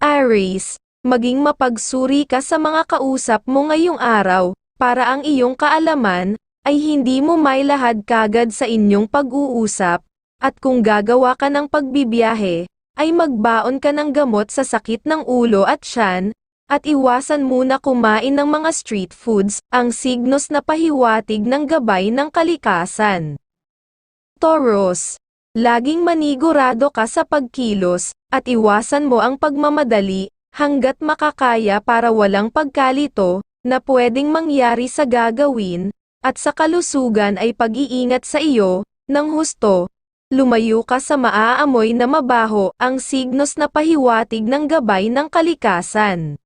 Aries, maging mapagsuri ka sa mga kausap mo ngayong araw, para ang iyong kaalaman, ay hindi mo mailahad kagad sa inyong pag-uusap, at kung gagawa ka ng pagbibiyahe, ay magbaon ka ng gamot sa sakit ng ulo at tiyan, at iwasan muna kumain ng mga street foods, ang signos na pahiwatig ng gabay ng kalikasan. Taurus, laging manigurado ka sa pagkilos, at iwasan mo ang pagmamadali, hanggat makakaya para walang pagkalito, na pwedeng mangyari sa gagawin, at sa kalusugan ay pag-iingat sa iyo, ng husto, lumayo ka sa maaamoy na mabaho, ang signos na pahiwatig ng gabay ng kalikasan.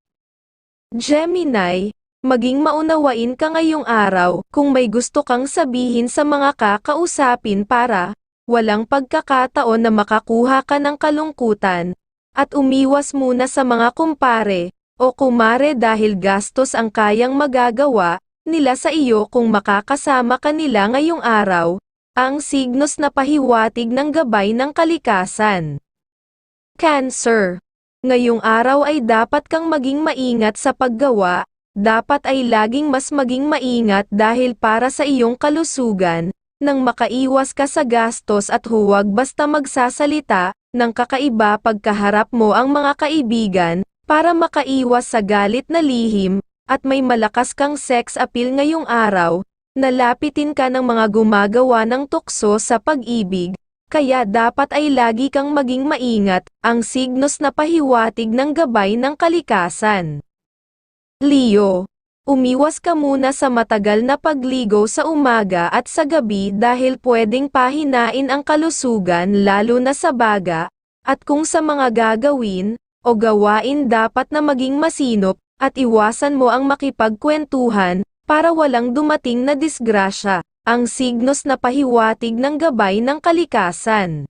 Gemini, maging maunawain ka ngayong araw, kung may gusto kang sabihin sa mga kakausapin para, walang pagkakataon na makakuha ka ng kalungkutan, at umiwas muna sa mga kumpare, o kumare dahil gastos ang kayang magagawa, nila sa iyo kung makakasama ka nila ngayong araw, ang signos na pahiwatig ng gabay ng kalikasan. Cancer. Ngayong araw ay dapat kang maging maingat sa paggawa, dapat ay laging mas maging maingat dahil para sa iyong kalusugan, nang makaiwas ka sa gastos at huwag basta magsasalita, ng kakaiba pagkaharap mo ang mga kaibigan, para makaiwas sa galit na lihim, at may malakas kang sex appeal ngayong araw, nalapitin ka ng mga gumagawa ng tukso sa pag-ibig, kaya dapat ay lagi kang maging maingat, ang signos na pahiwatig ng gabay ng kalikasan. Leo, umiwas ka muna sa matagal na pagligo sa umaga at sa gabi dahil pwedeng pahinain ang kalusugan lalo na sa baga, at kung sa mga gagawin, o gawain dapat na maging masinop, at iwasan mo ang makipagkwentuhan, para walang dumating na disgrasya, ang signos na pahiwatig ng gabay ng kalikasan.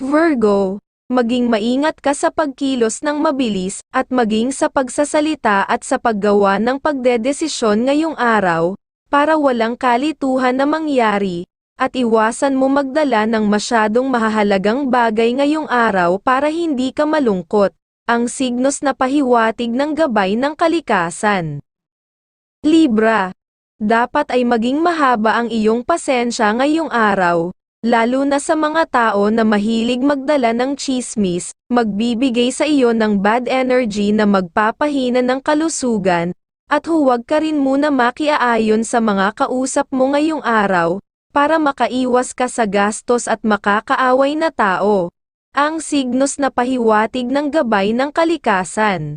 Virgo, maging maingat ka sa pagkilos ng mabilis, at maging sa pagsasalita at sa paggawa ng pagdedesisyon ngayong araw, para walang kalituhan na mangyari, at iwasan mo magdala ng masyadong mahahalagang bagay ngayong araw para hindi ka malungkot, ang signos na pahiwatig ng gabay ng kalikasan. Libra, dapat ay maging mahaba ang iyong pasensya ngayong araw, lalo na sa mga tao na mahilig magdala ng chismis, magbibigay sa iyo ng bad energy na magpapahina ng kalusugan, at huwag ka rin muna makiaayon sa mga kausap mo ngayong araw, para makaiwas ka sa gastos at makakaaway na tao. Ang signos na pahiwatig ng gabay ng kalikasan.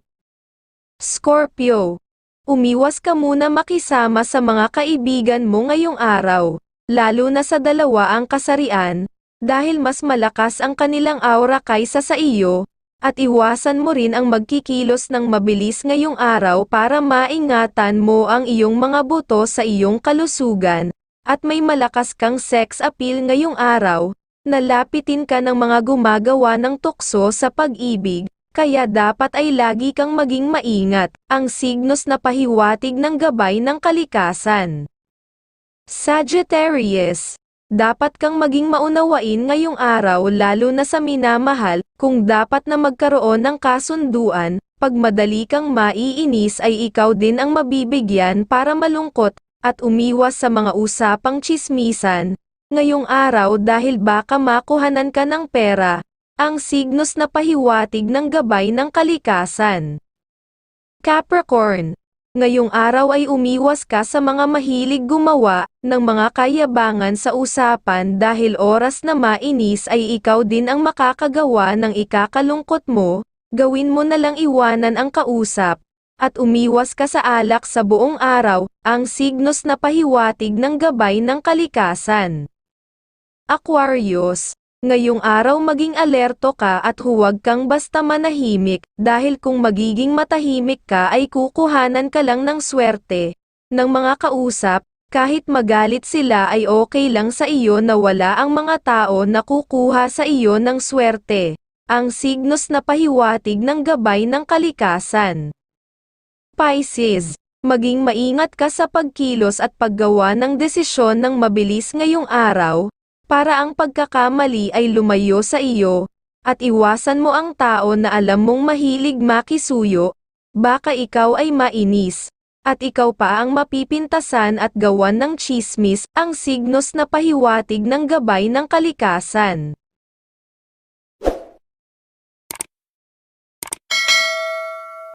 Scorpio, umiwas ka muna makisama sa mga kaibigan mo ngayong araw, lalo na sa dalawa ang kasarian, dahil mas malakas ang kanilang aura kaysa sa iyo, at iwasan mo rin ang magkikilos ng mabilis ngayong araw para maingatan mo ang iyong mga buto sa iyong kalusugan, at may malakas kang sex appeal ngayong araw, nalapitin ka ng mga gumagawa ng tukso sa pag-ibig, kaya dapat ay lagi kang maging maingat, ang signos na pahiwatig ng gabay ng kalikasan. Sagittarius, dapat kang maging maunawain ngayong araw lalo na sa minamahal, kung dapat na magkaroon ng kasunduan, pag madali kang maiinis ay ikaw din ang mabibigyan para malungkot, at umiwas sa mga usapang chismisan, ngayong araw dahil baka makuhanan ka ng pera, ang signos na pahiwatig ng gabay ng kalikasan. Capricorn, ngayong araw ay umiwas ka sa mga mahilig gumawa ng mga kayabangan sa usapan dahil oras na mainis ay ikaw din ang makakagawa ng ikakalungkot mo, gawin mo na lang iwanan ang kausap, at umiwas ka sa alak sa buong araw, ang signos na pahiwatig ng gabay ng kalikasan. Aquarius, ngayong araw maging alerto ka at huwag kang basta manahimik, dahil kung magiging matahimik ka ay kukuhanan ka lang ng swerte, ng mga kausap, kahit magalit sila ay okay lang sa iyo na wala ang mga tao na kukuha sa iyo ng swerte, ang signos na pahiwatig ng gabay ng kalikasan. Pisces, maging maingat ka sa pagkilos at paggawa ng desisyon ng mabilis ngayong araw, para ang pagkakamali ay lumayo sa iyo, At iwasan mo ang tao na alam mong mahilig makisuyo, baka ikaw ay mainis. At ikaw pa ang mapipintasan at gawan ng chismis, ang signos na pahiwatig ng gabay ng kalikasan.